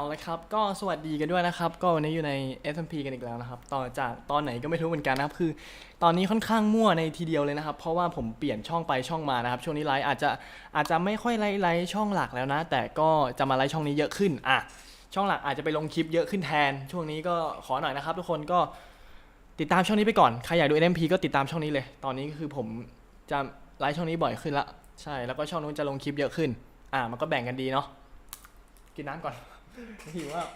เอาละครับ ก็สวัสดีกันด้วยนะครับ ก็วันนี้อยู่ใน S&P กันอีกแล้วนะครับ ต่อจากตอนไหนก็ไม่รู้เหมือนกันนะครับ คือ ตอนนี้ค่อนข้างมั่วในทีเดียวเลยนะครับ เพราะว่าผมเปลี่ยนช่องไปช่องมานะครับ ช่วงนี้ไลฟ์อาจจะอาจจะไม่ค่อยไลฟ์ไลฟ์ช่องหลักแล้วนะ แต่ก็จะมาไลฟ์ช่องนี้เยอะขึ้น อะ ช่องหลักอาจจะไปลงคลิปเยอะขึ้นแทน ช่วงนี้ก็ขอหน่อยนะครับ ทุกคนก็ติดตามช่องนี้ไปก่อน ใครอยากดู NMP ก็ติดตามช่องนี้เลย ตอนนี้ก็คือผมจะไลฟ์ช่องนี้บ่อยขึ้นละ ใช่ แล้วก็ช่องนู้นจะลงคลิปเยอะขึ้น อะ มันก็แบ่งกันดีเนาะ กินน้ำก่อน หิวอะ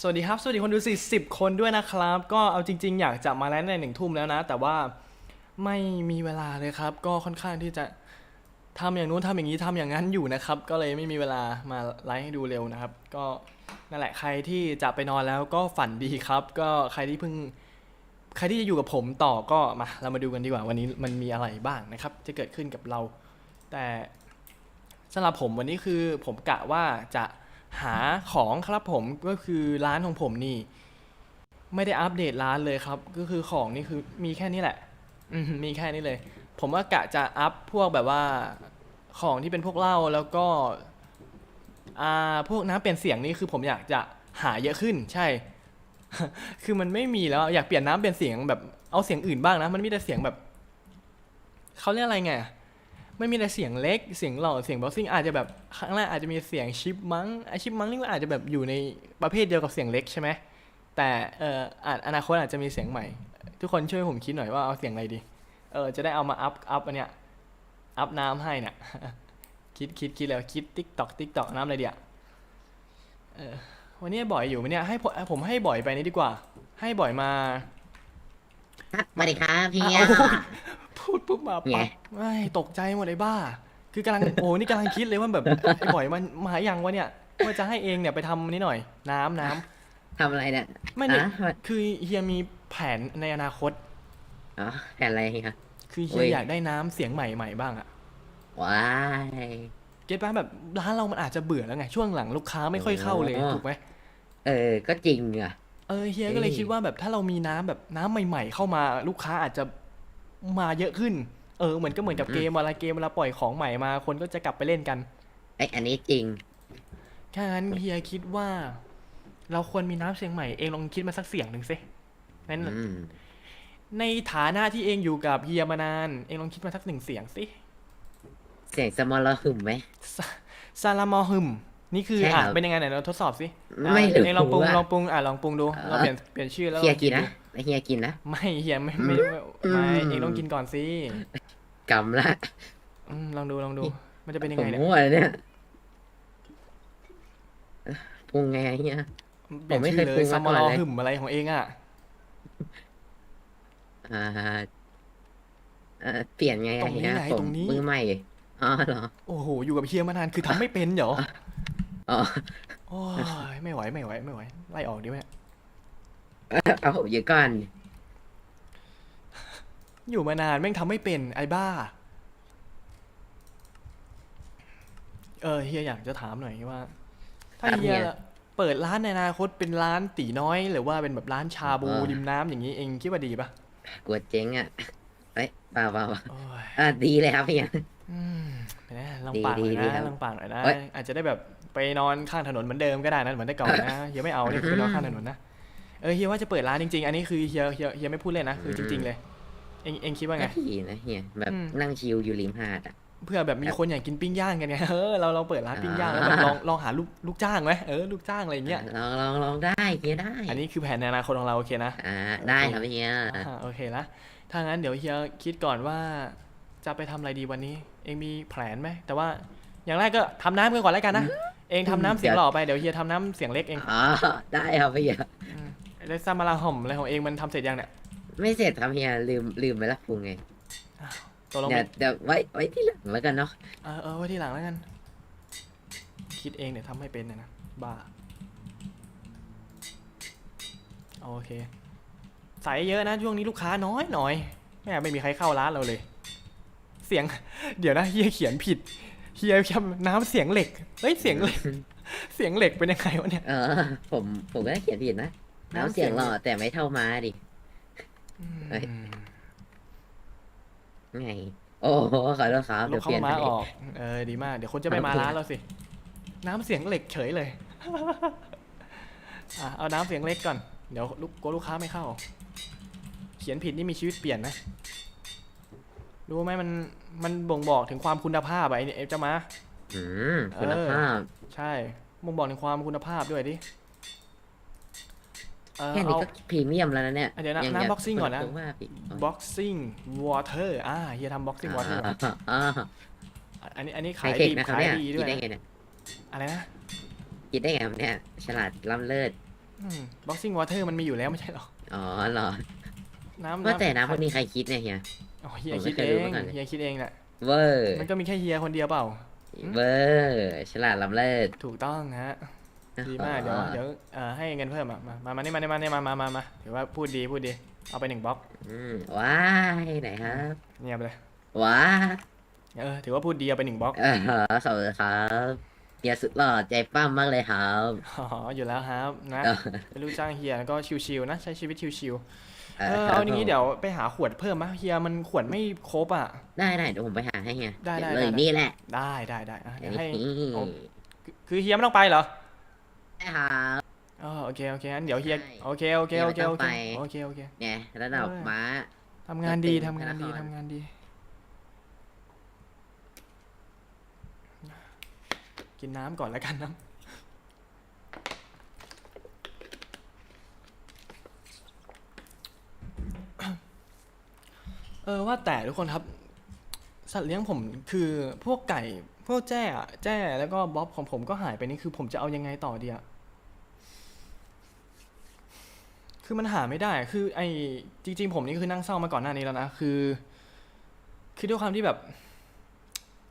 สวัสดีครับ สวัสดีคนดู 40 คนด้วยนะครับ ก็เอาจริง ๆ อยากจะมาไลฟ์ในหนึ่งทุ่มแล้วนะ แต่ว่าไม่มีเวลาเลยครับ ก็ค่อนข้างที่จะทำอย่างนู้นทำอย่างนี้ทำอย่างนั้นอยู่นะครับ ก็เลยไม่มีเวลามาไลฟ์ให้ดูเร็วนะครับ ก็นั่นแหละใครที่จะไปนอนแล้วก็ฝันดีครับ ก็ใครที่เพิ่ง ใครที่จะอยู่กับผมต่อก็มาเรามาดูกันดีกว่าวันนี้มันมีอะไรบ้างนะครับ จะเกิดขึ้นกับเรา แต่สำหรับผมวันนี้คือผมกะว่าจะหาของครับผมก็คือร้านของผมนี่ ไม่ได้อัปเดตร้านเลยครับ ก็คือของนี่คือมีแค่นี้แหละ อืมมีแค่นี้เลย ผมว่ากะจะอัพพวกแบบว่าของที่เป็นพวกเหล้าแล้วก็อ่าพวกน้ำเปลี่ยนเสียงนี่คือผมอยากจะหาเยอะขึ้น ใช่ คือมันไม่มีแล้วอยากเปลี่ยนน้ำเปลี่ยนเสียงแบบเอาเสียงอื่นบ้างนะ มันมีแต่เสียงแบบเขาเรียกอะไรไงไม่มีแต่เสียงเล็กเสียงหล่อเสียงบอสซิ่งอาจจะแบบข้างแรกอาจจะมีเสียงชิปมังไอชิปมังนี่ก็อาจจะแบบอยู่ในประเภทเดียวกับเสียงเล็กใช่ไหมแต่เอ่ออาจอนาคตอาจจะมีเสียงใหม่ ทุกคนช่วยผมคิดหน่อยว่าเอาเสียงอะไรดีเออจะได้เอามาอัพอัพอันเนี้ยอัพน้ำให้เนี่ยคิดคิดคิดแล้วคิดติ๊กตอกติ๊กตอกน้ำอะไรเดียเออ วันนี้บ่อยอยู่ไหมเนี่ยให้ผมผมให้บ่อยไปนี่ดีกว่า ให้บ่อยมาสวัสดีครับพี่อ้าวพูดปุ๊บมาไง ปั๊บไม่ตกใจหมดเลยบ้า คือกำลัง โอ้นี่กำลังคิดเลยว่าแบบไอ้บ่อยมันมาอย่างวะเนี่ยว่าจะให้เองเนี่ยไปทำนี่หน่อย น้ำน้ำทำอะไรเนี่ยไม่เนี่ยอะคือเฮียมีแผนในอนาคต อ๋อแผ่นอะไรครับคือเฮีโอ้ยยอยากได้น้ำเสียงใหม่ๆบ้างอะ ว้าย เก็ตป่ะแบบร้านเรามันอาจจะเบื่อแล้วไงช่วงหลังลูกค้าไม่ค่อยเข้าเลยอ๋อ ถูกไหม เออ ก็จริงอะ เออเฮียก็เลยเอ้ยคิดว่าแบบถ้าเรามีน้ำแบบน้ำใหม่ ๆ เข้ามาลูกค้าอาจจะมาเยอะขึ้น เออเหมือนก็เหมือนกับเกมเวลาเกมเวลาปล่อยของใหม่มาคนก็จะกลับไปเล่นกัน ไอยอันนี้จริงแค่นั้นเฮียคิดว่า เราควรมีน้ำเสียงใหม่เองลองคิดมาสักเสียงหนึ่งสินั้นอืม ในฐานะที่เองอยู่กับเฮียมานาน เองลองคิดมาสักหนึ่งเสียงสิเสียงสมอลหึมไหมซาซาลามอฮึม นี่คือใช่ครัอะบเป็นยังไงไหนเราทดสอบสิอะไม่รู้เองลองปรุงอะลองปรุงอะลองปรุงดูเออเราเปลี่ยนเปลี่ยนชื่อแล้วเฮียลองกินนะดูไม่เฮียกินนะไม่เฮียไม่ไม่ไม่อืไม่มเองต้องกินก่อนสิกำละอืมลองดูลองดู มันจะเป็นยังผมไงเนี่ยมั่วเลยเนี่ยปรุงไงเฮียเปลี่ยนผมไม่ชื่อเคยเลปรุยงซัมามก่มอนอเลยหึมอะไรของเองอะอ่าเอ่อเปลี่ยนไงตรอะงนี้เฮียไงผมตรงนี้มือใหม่อ๋อเหรอโอ้โหอยู่กับเฮียมานานคือทำไม่เป็นเหรอ อ๋อโอ้ยไม่ไหวไม่ไหวไม่ไหวไล่ออกดิแม่เอาผมอยู่ก่อนอยู่มานานแม่งทำไม่เป็นไอ้บ้า เออเฮียอยากจะถามหน่อยว่า ถ้าครับเฮียเฮียเปิดร้านในอนาคตเป็นร้านตีน้อย หรือว่าเป็นแบบร้านชาบูอ่าริมน้ำอย่างนี้เองคิดว่าดีปะกลัวเจ๊งอะเอ้ยเปล่าเปล่าเปล่าโอ้ยอะดีเลยครับเฮียอืมไปนะลองดีปากหน่อยดีดีครันะบลองปากหน่อยนะเอ้ยอาจจะได้แบบ ไปนอนข้างถนนเหมือนเดิมก็ได้นะเหมือนแต่ก่อนนะเฮียไม่เอาเนี่ยคือไปนอนข้างถนนนะเออเฮียว่าจะเปิดร้านจริงๆ อันนี้คือเฮียเฮียเฮียไม่พูดเล่นนะคือจริง ๆเลย เองเองคิดว่าไง ก็ดีนะเฮียแบบอืม นั่งชิลอยู่ริมหาดอะ เพื่อแบบมีคนอยากกินปิ้งย่างกันไงเออเราเราเปิดร้านปิ้งย่างแล้วแบบลองลองหาลูกลูกจ้างไหมเออลูกจ้างอะไรอย่างเงี้ยลองลองลองได้เฮียได้อันนี้คือแผนในอนาคตของเราโอเคนะ อ่าได้ครับเฮียอ่าโอเคละถ้างั้นเดี๋ยวเฮียคิดก่อนว่าจะไปทำอะไรดีวันนี้ เองมีแผนไหม แต่ว่า อย่างแรกก็ทำน้ำกันก่อนแล้วกันนะ เองทำน้ำเสียงหล่อไป เดี๋ยวเฮียทำน้ำเสียงเล็กเองอ๋อได้ครับเฮียแล้วซามาลาห่อมอะไรของเองมันทำเสร็จยังเนี่ยไม่เสร็จครับเฮียลืมลืมไปละปรุงไงตัวลงเดี๋ยวเดี๋ยวไว้ไว้ที่หลังแล้วกันเนาะ เออเออไว้ทีหลังแล้วกัน คิดเองเนี่ยทำไม่เป็นนะนะบ้า โอเคใส่เยอะนะช่วงนี้ลูกค้าน้อยหน่อยแม่ไม่มีใครเข้าร้านเราเลย เสียง เดี๋ยวนะเฮียเขียนผิด เฮียแค่น้ำเสียงเหล็กเฮ้ยเสียงเหล็ก เสียงเหล็กเป็นยังไงวะเนี่ย เออ ผมผมก็เขียนผิดนะน้ำเสียงหล่อแต่ไม่เท่าม้าดิเฮ้ยอืมไง โอ้โหขอโทษครับลเดี๋บยวเปลี่ยนเข้ามาให้ออก เออดีมาก เดี๋ยวคนจะไม่มาร้านเราสิ น้ำเสียงเหล็กเฉยเลย อะเอาน้ำเสียงเล็กก่อน เดี๋ยวลูกกลัวลูกค้าไม่เข้า เขียนผิดนี่มีชีวิตเปลี่ยนนะ รู้ไหมมันมันบ่งบอกถึงความคุณภาพอะไอ้นี่ไอ้เจ้ามา อืมคุณภาพ ใช่บ่งบอกถึงความคุณภาพด้วยดิเออแค่นี้เอา ก็พรีเมียมแล้วนะเนี่ยเดี๋ยวนะงน้ำยาก boxing ก่อนนะคุณภาพอีก boxing water อ่าเฮียทำ boxing water อ่าอ่าอันนี้อันนี้ไฮขายเทคดีนะครับขายเนี่ยดีด้คิวดยได้นะไงเนี่ยอะไรนะคิดได้ไงครับเนี่ย ฉลาดล้ำเลิศอืม boxing water มันมีอยู่แล้วไม่ใช่หรออ๋อเหรอน้ำว่าแต่น้ำพวกนี้ใครคิดเนี่ยเฮีย อ๋อเฮียผมไม่คิดเคเอยรู้งมาก่อนเลยเฮียคิดเองแหละเวอร์มันก็มีแค่เฮียคนเดียวเปล่าเวอร์ฉลาดล้ำเลิศถูกต้องฮะดีมากเดี๋ยวเดี๋ยวเอ่อให้เงินเพิ่มอะมามามานี่มานี่มานี่มามามามาถือว่าพูดดีพูดดี เอาไปหนึ่งบล็อกอืมว้ายไหนครับเงียบเลยว้าเออถือว่าพูดดีเอาไปหนึ่งบล็อกเออขอบคุณครับ เฮียสุดหล่อใจปั้มมากเลยครับอ๋ออยู่แล้วครับนะเออเป็นลูกจ้างเฮียก็ชิวๆนะใช้ชีวิตชิวๆเอเอออเอาอย่างนี้เดี๋ยวไปหาขวดเพิ่มมะเฮียมันขวดไม่ครบอะ ได้ได้เดี๋ยวผมไปหาให้เฮียได้ได้เลยได้นี่แหละ ได้ได้ได้อะเดี๋ยวให้นี่เอาคือคือเฮียไม่ต้องไปเหรอได้ครับอ๋อโอเคโอเคงั้นเดี๋ยวเฮียใช่โอเคโอเคโอเคโอเคเฮียไม่ต้องไปโอเคโอเคเนี่ยระดับเออม้าทำงานดีเป็นทำงานดีธนาคารทำงานดี กินน้ำก่อนแล้วกันนะเออว่าแต่ทุกคนครับ สัตว์เลี้ยงผมคือพวกไก่ พวกแจ้อะแจ้แล้วก็บ๊อบของผมก็หายไปนี่คือผมจะเอายังไงต่อดีอะคือมันหาไม่ได้ คือ ไอจริง ๆ ผมนี่คือนั่งเศร้ามาก่อนหน้านี้แล้วนะ คือ คือด้วยความที่แบบ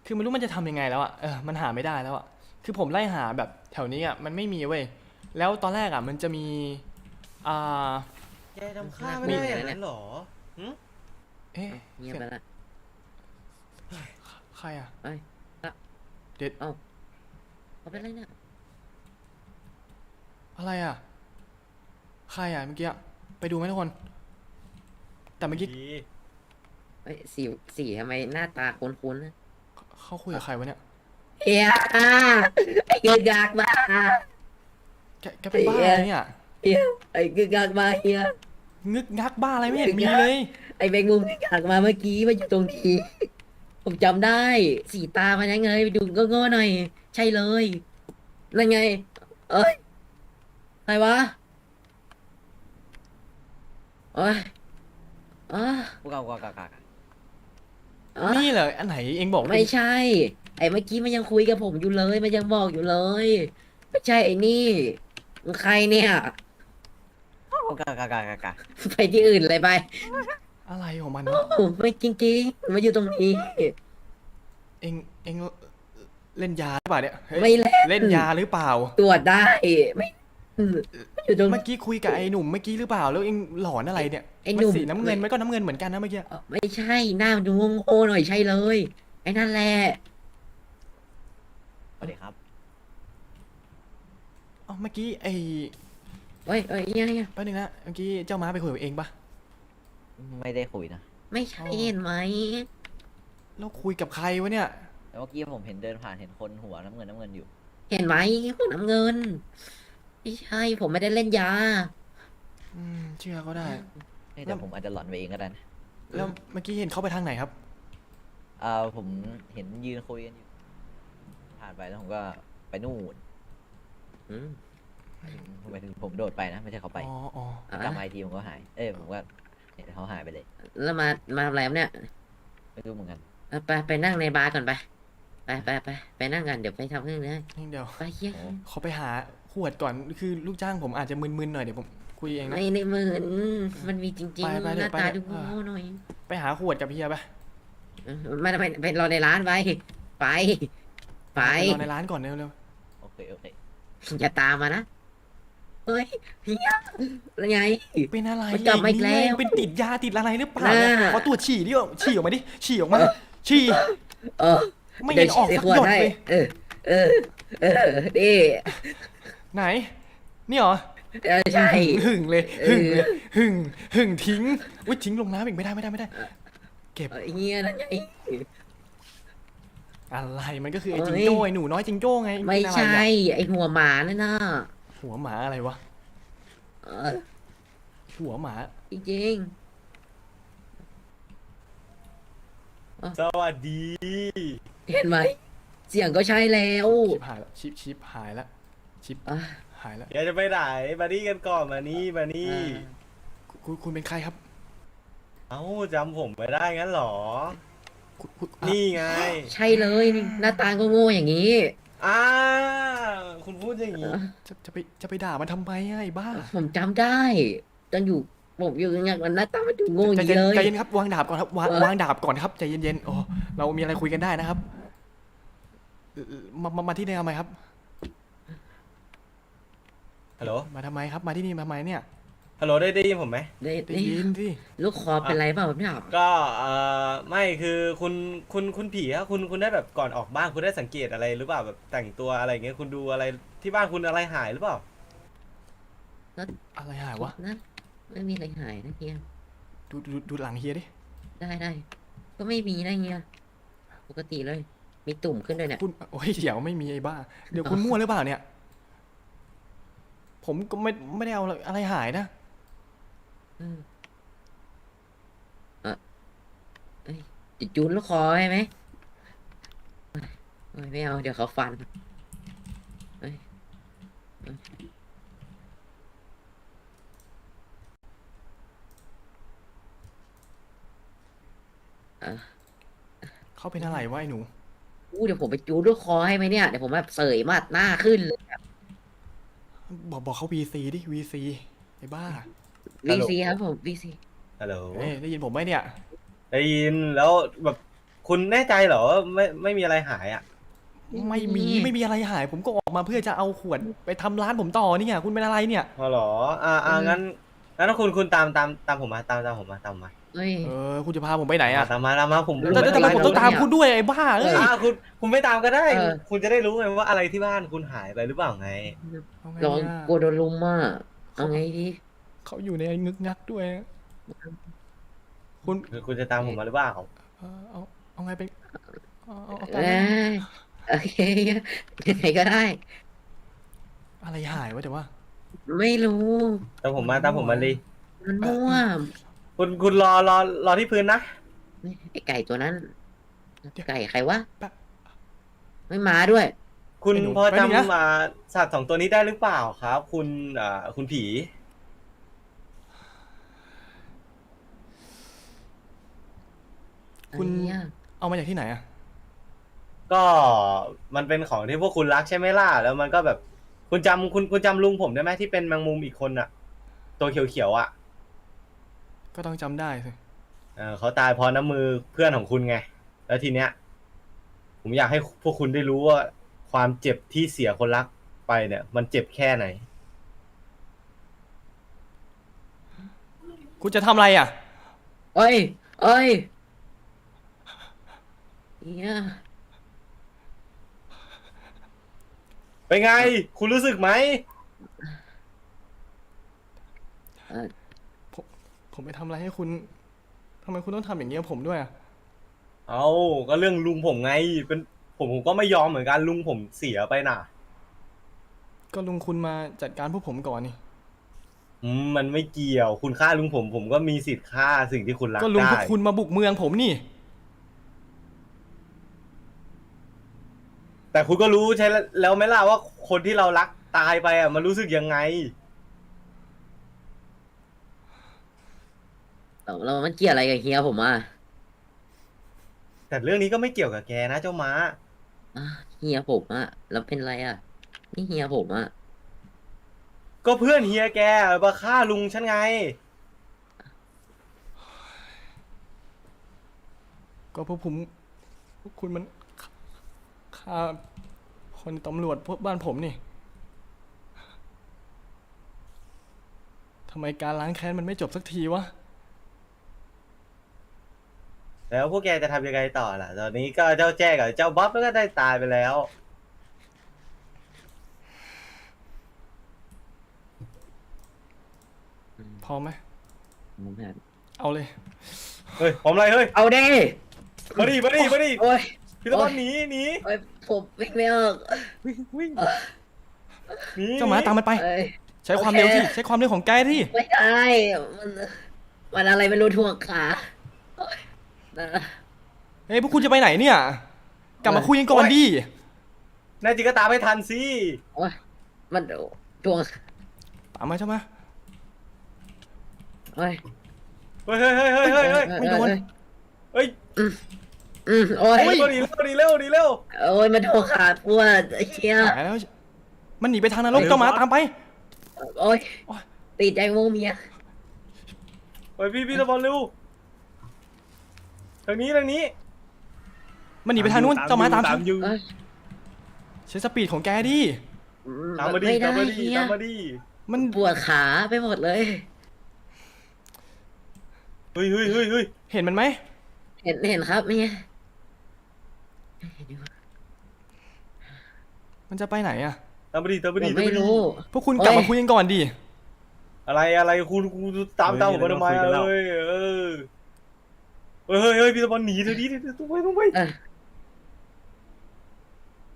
คือไม่รู้มันจะทำยังไงแล้วอะเออ มันหาไม่ได้แล้วอะ คือผมไล่หาแบบแถวนี้อะมันไม่มีเว้ยแล้วตอนแรกอะมันจะมีอ่า แกจำข้าไม่ได้อย่างนั้นเหรอเอ๊ะเงียบไปละใครอะเขาเป็นไรเนี่ยอะไรอะใครอะเมื่อกี้อะไปดูไหมทุกคน แต่เมื่อกี้เอ้ยสีสีทำไมหน้าตาคุ้นๆนะเขาคุยกับใครวะเนี่ย เฮียไอ้เกยกากมาแกแกเป็นบ้าอะไรเนี่ยเฮียไอ้เกยกากมาเฮียงึกงักบ้าอะไรไม่เห็นมีเลย ไอ้แบงมุมเกยกากมาเมื่อกี้มันอยู่ตรงนี้ ผมจำได้สีตามันยังไงไปดูก็โง่ๆหน่อย ใช่เลยนั่นไง เอ้ยใครวะโอ้ยอ๋อพวกเรากากากาอ๋อนี่เหรออันไหนเองบอกไม่ใช่ ไอ้เมื่อกี้มันยังคุยกับผมอยู่เลย มันยังบอกอยู่เลย ไม่ใช่ไอ้นี่มึงใครเนี่ย กากากากากาไปที่อื่นเลยไป อะไรของมันโอ้โหไม่จริงๆมาอยู่ตรงนี้ เองเองเล่นยาหรือเปล่าเนี่ยเฮ้ยไม่เล่นเล่นยาหรือเปล่า ตรวจได้ ไม่มาอยู่ตรงเมื่อกี้คุยกับไอ้หนุ่มเมื่อกี้หรือเปล่า แล้วเองหลอนอะไรเนี่ยไอ้หนุ่มมันสีน้ำเงินมันก็น้ำเงินเหมือนกันนะเมื่อกี้เอ่อไม่ใช่หน้ามันดูโง่ๆหน่อยใช่เลย ไอ้นั่นแหละ สวัสดีครับอ๋อเมื่อกี้ไอ้เฮ้ยเฮ้ยเนี่ยเนี่ยแป๊บนึงนะเมื่อกี้เจ้าม้าไปคุยกับเองปะไม่ได้คุยนะไม่ใช่อ๋อเห็นไหมแล้วคุยกับใครวะเนี่ย แต่เมื่อกี้ผมเห็นเดินผ่านเห็นคนหัวน้ำเงินน้ำเงินอยู่ เห็นไหมคนน้ำเงินไม่ใช่ผมไม่ได้เล่นยา อืมเชื่อก็ได้ เอ้ยแต่ผมอาจจะหลอนไปเองก็ได้นะแล้วเมื่อกี้เห็นเขาไปทางไหนครับเอ่าผมเห็นยืนคุยกันอยู่ ผ่านไปแล้วผมก็ไปนู่นอืม ผมไปถึงผมโดดไปนะไม่ใช่เขาไปอ๋ออ๋อ อะ กลับมาอีกทีผมก็หาย เอ้ยผมก็เห็นเขาหายไปเลยแล้วมา มาทำอะไรครับเนี่ยไม่รู้เหมือนกันเอาไปไปนั่งในบาร์ก่อนไป ไปไปไปไปนั่งกันเดี๋ยวไปทำเครื่องนี้นี่เดี๋ยวไปเฮียโอ้เขาไปหาขวดก่อน คือลูกจ้างผมอาจจะมึนๆหน่อยเดี๋ยวผมคุยเองนะไม่ในมือมันมีจริง ไปๆ ไปหเดี๋ยน้าวตาไปดูเดี๋ยวโง่หน่อยไปหาขวดกับเฮียไป เออไม่ไม่ไปรอในร้านไปไป ไปรอในร้านก่อนเร็วโอเคโอเคอย่าตามมานะเฮ้ยเฮียแล้วไง ๆเป็นอะไรมันกลับมาอีกเนี่ยแล้ว เป็นติดยาติดอะไรหรือเปล่าเนี่ยน่าขอตรวจฉี่ดิฉี่ออกมาดิฉี่ออกมาฉี่ เออไม่เห็นออกดี๋สัยวกฉีดหยดให้เลย เออ เออ เออนี่ไหน นี่เหรอ เออใช่ หึ่งเลยเออหึ่งเลยหึ่งหึ่งทิ้งอุ้ยทิ้งลงน้ำอีกไม่ได้ไม่ได้ไม่ได้แกเก็บ เอ้ยเฮียนั่นไง อะไรมันก็คือไอ้เอ้ยจิงโจ้ไอ้หนูน้อยจิงโจ้ไงไม่เป็นอะไรใช่เนี่ยไอหัวหมานั่นน่ะหัวหมาอะไรวะเออหัวหมาจริงสวัสดีๆเห็นไหมเสียงก็ใช่แล้วชิปหายแล้วชิปชิปหายแล้วชิปอะหายแล้วอยากจะไปไหนมานี่กันก่อนมานี่มานี่คุณคุณเป็นใครครับ เอ้าจำผมไม่ได้งั้นเหรอคุณคุณอะ นี่ไงใช่เลยนี่หน้าตาก็โง่อย่างนี้อ่าคุณพูดอย่างนี้จะจะไปจะไปด่ามันทำไมอะไอ้บ้าผมจำได้ตอนอยู่ผมอยู่ยังไงมันหน้าตามันดูโง่อใจย่างเย็นี้นเลย ใจเย็นครับวางดาบก่อนครับวางเออ วางดาบก่อนครับใจเย็นๆโอ้เรามีอะไรคุยกันได้นะครับเอ่อมามามาที่นี่ทำไมครับ ฮัลโหลมาทำไมครับ มาที่นี่มาทำไมเนี่ย ฮัลโหลได้ได้ยินผมไหมได้ได้ได้ยินสิลูกคอเป็นไรเปล่าเนี่ยก็เอ่อไม่คือคุณคุณคุณผีอะคุณคุณได้แบบก่อนออกบ้านคุณได้สังเกตอะไรหรือเปล่าแบบแต่งตัวอะไรอย่างเงี้ยคุณดูอะไรที่บ้านคุณอะไรหายหรือเปล่าอะไรหายวะนะไม่มีอะไรหายนะเฮียดูดูดูหลังเฮียดิได้ได้ก็ไม่มีนะเฮียปกติเลย มีตุ่มขึ้นด้วยเนี่ยคุณโอ้ยเดี๋ยวไม่มีไอ้บ้า เดี๋ยวคุณมั่วหรือเปล่าเนี่ย ผมก็ไม่ไม่ได้เอาอะไรหายนะอืม เอะเอ้ยจะจูนลูกคอใช่ไหมเอ้ยเอ้ยไม่เอา เดี๋ยวเขาฟันเอ้ยเอ้ยอะ เขาเป็นอะไรวะไอ้หนู อู้เดี๋ยวผมไปจูนลูกคอให้ไหมเนี่ย เดี๋ยวผมแบบเสยมาดหน้าขึ้นเลย บอกบอกเขา VC ดิ VC ไอ้บ้า ฮัลโหลวีซีครับผมวีซีฮัลโหลเอ้ยได้ยินผมไหมเนี่ย ได้ยินแล้วแบบคุณแน่ใจเหรอว่าไม่ไม่มีอะไรหายอะ ไม่มีไม่มีอะไรหาย ผมก็ออกมาเพื่อจะเอาขวดไปทำร้านผมต่อเนี่ยคุณเป็นอะไรเนี่ย อ๋อเหรอ อ่าอ่างั้น งั้นถ้าคุณคุณตามตามตามผมมาตามตามผมมาตามผมมาเฮ้ย เออคุณจะพาผมไปไหนอะตามมาตามมาผมเออแต่ไม่แต่ทำไมเป็นไรผมต้องตามคุณด้วยไอ้บ้าเอ้ยอ่าคุณคุณไม่ตามก็ได้ เออ คุณจะได้รู้ไงว่าอะไรที่บ้านคุณหายไปหรือเปล่าไง เอาไงลองเนี่ยกลัวโดนลุมอะเอาไงดี เขาอยู่ในงึกงักด้วยคุณคือคุณจะตามผมมาหรือเปล่าเออเอาเอาไงเป็นเอาเอาเอาเอ้ยโอเคยังไงก็ได้ อะไรหายวะแต่ว่า ไม่รู้ ตามผมมาตามผมมาเลยมันมั่วคุณคุณรอรอรอที่พื้นนะไอไก่ตัวนั้นไก่ใครวะแป๊บ ไม่มาด้วย คุณไอ้หนูพอแป๊บนึงนะ จำมาสัตว์สองตัวนี้ได้หรือเปล่าครับ คุณอ่าคุณผี คุณอะไรเนี่ยเอามาจากที่ไหนอะ ก็มันเป็นของที่พวกคุณรักใช่ไหมล่ะ แล้วมันก็แบบคุณจำคุณคุณจำลุงผมได้ไหมที่เป็นแมงมุมอีกคนอะตัวเขียวๆอะก็ต้องจำได้สิ เออเขาตายเพราะน้ำมือเพื่อนของคุณไง แล้วทีเนี้ย ผมอยากให้พวกคุณได้รู้ว่า ความเจ็บที่เสียคนรักไปเนี่ย มันเจ็บแค่ไหน คุณจะทำอะไรอะ เอ้ย เอ้ย เนี่ยเป็นไง คุณรู้สึกไหม เออผมไปทำอะไรให้คุณทำไมคุณต้องทำอย่างนี้กับผมด้วยอะเอาก็เรื่องลุงผมไง เป็นผมผมก็ไม่ยอมเหมือนกันลุงผมเสียไปน่ะ ก็ลุงคุณมาจัดการพวกผมก่อนนี่ อืมมันไม่เกี่ยว คุณฆ่าลุงผมผมก็มีสิทธิ์ฆ่าสิ่งที่คุณรักก็ลุงได้พวกคุณมาบุกเมืองผมนี่ แต่คุณก็รู้ใช่แล้วไหมล่ะว่าคนที่เรารักตายไปอะมันรู้สึกยังไงแล้วมันเกี่ยวอะไรกับเฮียผมอะแต่เรื่องนี้ก็ไม่เกี่ยวกับแกนะเจ้าม้า อะเฮียผมอะแล้วเป็นไรอะ นี่เฮียผมอะก็เพื่อนเฮียแกมาฆ่าลุงฉันไง ก็พวกผมพวกคุณมัน ฆ่าคนตำรวจพวกบ้านผมนี่ทำไมการล้างแค้นมันไม่จบสักทีวะ แล้วพวกแกจะทำยังไงต่อล่ะ ตอนนี้ก็เจ้าแจ้กับเจ้าบ๊อบก็ได้ตายไปแล้ว พอไหม ผมแบบเอาเลย เฮ้ยพร้อมอะไรเฮ้ย เอาเด้มาดิมาดิมาดิโอ้ย พี่ตะวันหนีหนีโอ้ยผมวิ่งไม่ออกวิ่งวิ่งหนีเจ้าหมาตามมันไป เอ้ย ใช้ความเร็วที่ใช้ความเร็วของแกที่ไม่ได้มันมันอะไรไม่รู้ถ่วงขาโอ๊ยนะเฮ้ยพวกคุณจะไปไหนเนี่ย กลับมาคุยกันก่อนดิแน่จริงก็ตามไม่ทันสิโอ๊ยมันถ่วงตามมาเจ้ามา โอ้ยเฮ้ยเฮ้ยเฮ้ยเฮ้ยเฮ้ยเฮ้ย ไม่โดนเฮ้ย อืมโอ้ยเฮ้ย ดีเร็วดีเร็วดีเร็วโอ้ยมันถ่วงขาปวดไอ้เชี่ยหายแล้ว มันหนีไปทางนรกเจ้าหมาตามไป โอ้ยโอ๊ยติดใจโมเมียเฮ้ยพี่พี่ตะวันเร็วทางนี้ทางนี้มันหนีไปทางนู้นเจ้าหมาตามฉันอยู่เอ้ยใช้สปีดของแกดิอืตามมาดิไได้ตามมาดิเฮียตามมาดิมันปวดขาไปหมดเลย เฮ้ยเฮ้ยเฮ้ยเฮ้ยเห็นมันไหมเห็นเห็นครับเมีย มันจะไปไหนอะตามมาดิตามผมาดิมตามไม่มาดิรู้ พวกคุณกลับมาคุยกันก่อนดิอะไรอะไรคุณคุณตามตามผมมาทำไมอะเฮ้ยเออเฮ้ยเฮ้ยเฮ้ยพี่ตะวันหนีเดี๋ยวนี้เดี๋ยวต้องไปต้องไปเออ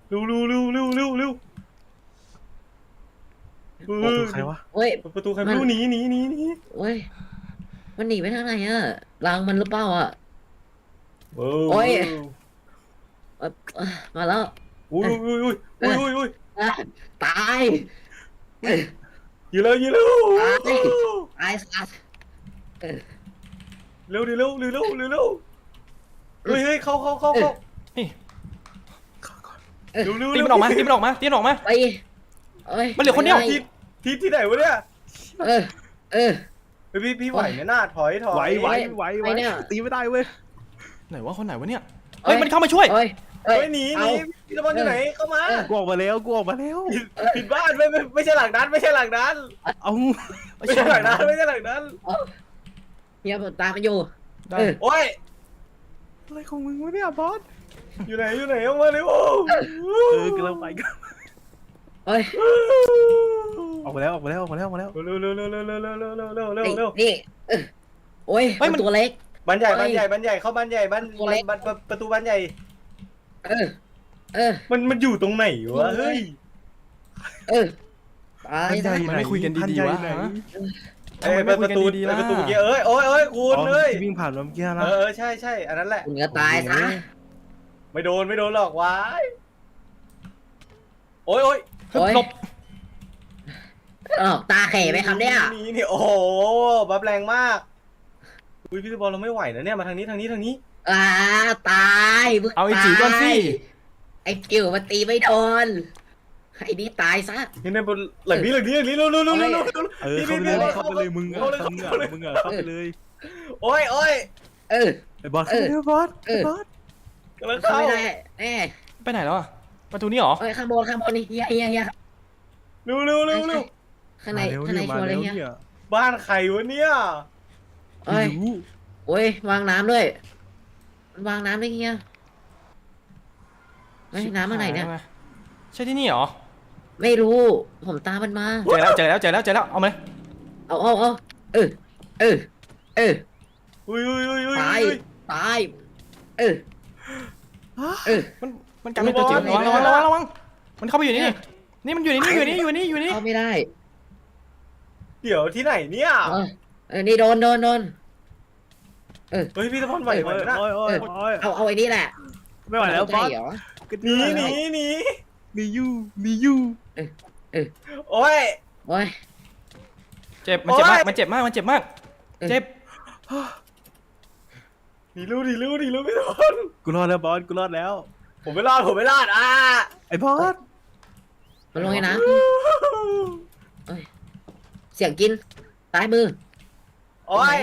เร็วเร็วเร็วเร็วเร็วเร็วเอโอ้อใครวะเว้ยเปิดประตูใครไม่รู้หนีหนีหนีหนีเว้ย มันหนีไปทางไหนอะรางมันหรือเปล่าอะโอ้โอ้ยยเอ่อเอ่อมาแล้ว อุ้ยอุ้ยอุ้ยอุ้ยอุ้ยอุ้ยอะตายเอออยู่แล้วอยู่แล้วตายตายสัตว์เออเร็วดิเร็วเร็วเร็วเร็วเร็วเฮ้ยเฮ้ยเข้าเข้าเข้าเข้านี่เร็วเร็วตีเร็วมันออกมาตีมันออกมาตีมันออกมา ไปเอ้ยมันเหลือคนเดียวไม่ไที่ที่ที่ไหนวะเนี่ยเออ เออ เฮ้ยพี่พี่ไหวไหมหน้าถอยถอยไหวไหวไหวไหไหววเนี่ย ตีไม่ได้เว้ยไหนวะคนไหนวะเนี่ยเฮ้ยมันเข้ามาช่วย เอ้ย เอ้เฮ้ยยหนีหเอานีพี่ตะวันอยู่ไหนเข้ามาเออกูออกมาแล้วกูออกมาแล้วผิดผิดบ้านไม่ไม่ไม่ใช่หลังนั้น ไม่ใช่หลังนั้นเอาไม่ใช่หลังนั้นไม่ใช่หลังนั้นเอาเฮียผมตามมาอยู่ได้เออโอ้ยอะไรของมึงวะเนี่ยบอสอยู่ไหนอยู่ไหนออกมาเร็วเออกำลังไปกันเอ้ยออกมาแล้วออกมาแล้วออกมาแล้วออกมาแล้วเร็วเร็วเร็วเร็วเร็วเร็วเร็วเร็วเร็วเร็วนี่เร็วนี่เออโอ้ยเฮ้ยมัมันนตัวเล็กบ้านใหญ่เฮ้บ้านยใหญ่บ้านใหญ่เข้าบ้านใหญ่บ้านตัวเล็กบ้านบ้านประตูบ้านใหญ่ เออ เออ มันมันอยู่ตรงไหนวะเฮ้ยเออตายพันใหญ่ซะ มันไม่คุยกันดีๆวะพันใหญ่ไหนฮะเอ้ยทำไมไม่คุยประกันตูดีๆล่ะประตูเมื่อกี้เอ้ยโอ้ยโอ้ยคุณอ๋อเอ้ยที่วิ่งผ่านมาเมื่อกี้เอนะอเออใช่ใช่อันนั้นแหละ คุณก็ตายซะ ไม่โดนไม่โดนหรอกวายโอ้ยโอ้ยฮึบหลบ เออตาแข่ไหมครับเนี่ยนี่นี่โอ้โหบับแรงมากอุ้ยพี่บอลเราไม่ไหวนะเนี่ยมาทางนี้ทางนี้ทางนี้ อ่าตายมึงเอาไอ้จิ๋วก่อนสิ ตายไอ้จิ๋วมันตีไม่โดนไอ้นี่ตายซะ นี่ในบนหลังนี้หลังนี้หลังนี้เร็วเร็วเร็วเร็วเร็วเร็ว เออเข้าไปเลยเข้าไปเลยมึงอะเข้าเลย มึงเข้าอะเลยมึงอะเข้าไปเลยโอ้ยโอ้ยเออ ไอ้บอสเข้าไปเลยบอสเออบอสกำลังเข้าเข้าไม่ได้แน่ไปไหนแล้วอะประตูนี้เหรอเอ้ยข้างบนข้างบนนี่เฮียเฮียเฮียเร็วเร็วเร็วเร็วข้างในมาเร็วข้างในเนี่ยชัมาวร์เลเร็ยวเฮียเนี่ยบ้านใครวะเนี่ยเอ้ยไม่รู้โอ้ยวางน้ำด้วย มันวางน้ำด้วยเฮียเฮ้ยน้ำอะไรเนี่ย ใช่ที่นี่เหรอ ไม่รู้ ผมตามมันมา เจอแล้วเจอแล้วเจอแล้วเจอแล้วเอามาเลยเอาเอาเอาเออ เออ เออ อุ้ยอุ้ยอุ้ยอุ้ยตายอุ้ยตาย เออ เออ มัน มันกลายเป็นตัวจิ๋วระระวัวังงระระวัวังงระวังระวัง มันเข้าไปอยู่นี่นี่ นี่มันอยู่ในนี่อยู่นี่อยู่นี่อยู่นี่ เข้าไม่ได้ เดี๋ยวที่ไหนเนี่ย เออเออนี่โดนโดนโดน เฮ้ยพี่ตะพอนไหวไหวโอ้ยนะโอ้ยโอ้ยโอ้ยเอาเอาไอ้นี่แหละไม่ไหวแล้วบใจอสเหรอ หนีหนีหนีหนีอยู่หนีอยู่โอ้ย โอ้ย เจ็บ มันเจ็บมากโอ๊ยมันเจ็บมาก มันเจ็บมาก เออเจ็บ หนีลูหนีลูหนีลูพี่ตะพอนกูรอดแล้วบอสกูรอดแล้ว ผมไม่รอดผมไม่รอดอะไอ้บอสมันลงไงนะเอ้ยเสียงกินซ้ายมือ โอ้ย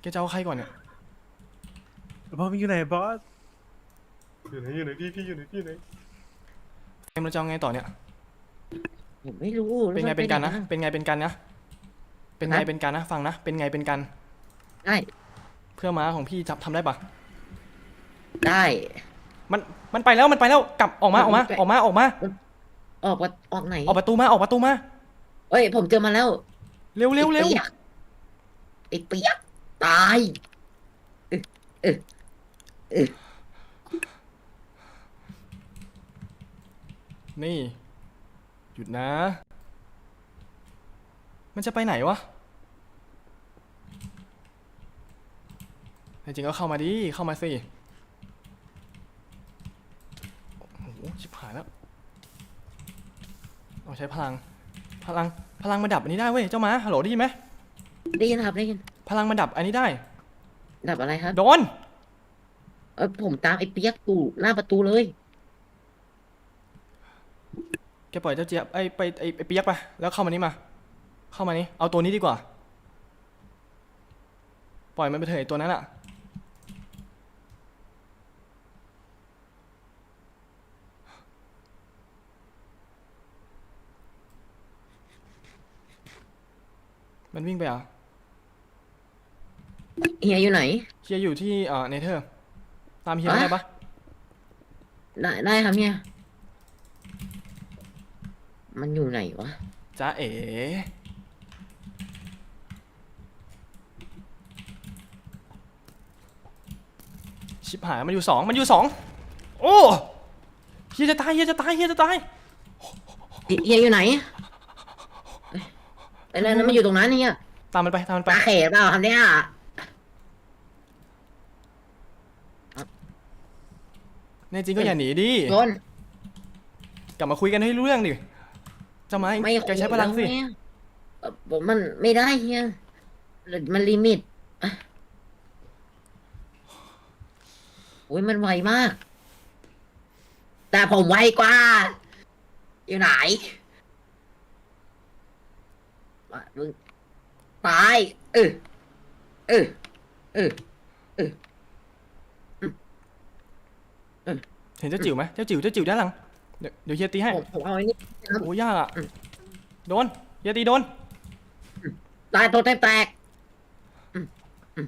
แกจะเอาใครก่อนเนี่ย บอสมึงอยู่ไหนบอสอยู่ไหนอยู่ไหนพี่พี่อยู่ไหนพี่อยู่ไหนเอ็มเราจะเอาไงต่อเนี่ย ผมไม่รู้เป็นไงมัเป็นกันนะยังเป็นไงเป็นกันนะ เป็นไงฮะเป็นกันนะ ฟังนะ เป็นไงเป็นกัน ได้เพื่อม้าของพี่จับทำได้ปะได้ มัน มันไปแล้ว มันไปแล้ว กลับออกมาออกมาออกมาออกมา ออกประออกไหนออกประตูมาออกประตูมา เอ้ยผมเจอมาแล้วเร็วเร็วเร็วไอ้ปียกไอ้เปียก ตายเออเออเออนี่ หยุดนะ มันจะไปไหนวะจริงๆก็เข้ามาดิ เข้ามาสิ โอ้โหชิบหายแล้วเอาใช้พลัง พลัง พลังมาดับอันนี้ได้เว้ย เจ้าหมาฮัลโหลได้ยินไหม ได้ยินครับได้ยิน พลังมาดับอันนี้ได้ ดับอะไรครับ โดน เออผมตามไอ้เปียกอยู่หน้าประตูเลย แกปล่อยเจ้าเจี๊ยบไอ้ไปไอ้ไอ้เปียกไป แล้วเข้ามานี่มา เข้ามานี่ เอาตัวนี้ดีกว่า ปล่อยมันไปเถอะไอ้ตัวนั้นอะมันวิ่งไปเหรอะ เฮียอยู่ไหน เฮียอยู่ที่เอ่อเนเธอร์ ตามเฮียไม่อะได้ปะได้ได้ครับเฮียมันอยู่ไหนวะ จ้าเอ๋ชิบหายมันอยู่สองมันอยู่สองโอ้เฮียจะตายเฮียจะตายเฮียจะตายเฮีเฮียอยู่ไหนไอ้นั่นนั่นมันอยู่ตรงนั้นเนี่ยตามมันไปตามมันไปปลาเขยเปล่าครับเนี่ย แน่จริงก็อย่าหนีดิโดนกลับมาคุยกันให้รู้เรื่องดิเจะไม้ไม่แกใช้พลังสิแล้วเนี่ยเอ่อมันไม่ได้เฮียมันลิมิตอะโอ้ยมันไวมาก แต่ผมไวกว่า อยู่ไหนมามึงตายเออเออเออเห็นเจ้าจิ๋วไหมเจ้าจิ๋วเจ้าจิ๋วด้านหลัง เดี๋ยวเดี๋ยวเฮียตีให้ผมผมเอาไอ้นี่ครับ โอ้ยากอะ อืม โดนเฮียตีโดนตายตัวแตกแตกอืมอืม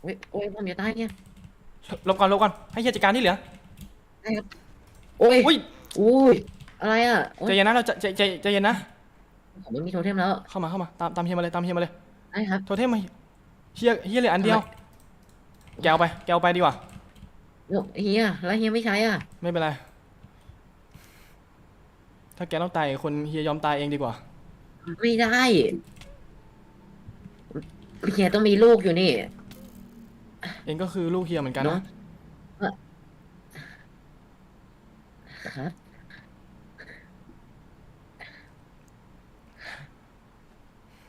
โอ้ยโอ้ยผมจะตายเนี่ยหลบก่อนหลบก่อน ให้เฮียจัดการที่เหลือโอ้ยอุ้ยอุ้ยอะไรอะโอ้ใจยเย็นนะเราใจใจใจใจเย็นนะ ผมไม่มีโทเทมแล้วเข้ามาเข้ามาตามตามเฮียมาเลยตามเฮียมาเลยได้ครับ โทเทมมาเฮียเฮียเหลืออันเดียว แกเอาไปแกเอาไปดีกว่าโอ้ เฮียแล้วเฮียไม่ใช้อะ ไม่เป็นไร ถ้าแกต้องตายคนเฮียยอมตายเองดีกว่า ไม่ได้เฮียต้องมีลูกอยู่นี่เองก็คือลูกเฮียเหมือนกันเนาะนะ ครับ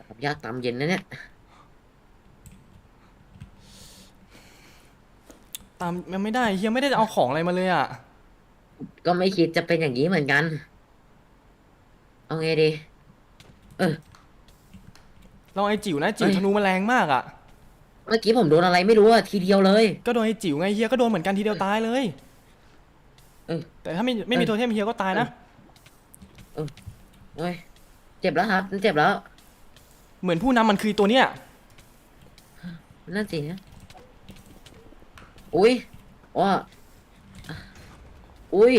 ครับยากตามเย็นนะเนี่ย ตามมันไม่ได้เฮียไม่ได้เอาของอะไรมาเลยอะ ก็ไม่คิดจะเป็นอย่างนี้เหมือนกัน เอาไงดีเราไอ้จิ๋วนะจิ๋วเอ้ย ธนูมันแรงมากอะ เมื่อกี้ผมโดนอะไรไม่รู้อะทีเดียวเลย ก็โดนไอ้จิ๋วไงเฮียก็โดนเหมือนกันทีเดียวตายเลยเออแต่ถ้าไม่ไม่มีเออ โทเทมเฮียก็ตายนะโอ้ยเจ็บแล้วครับ มันเจ็บแล้ว เหมือนผู้นำมันคือตัวเนี้ย นั่นสินะ อุ้ยว้าอุ้ย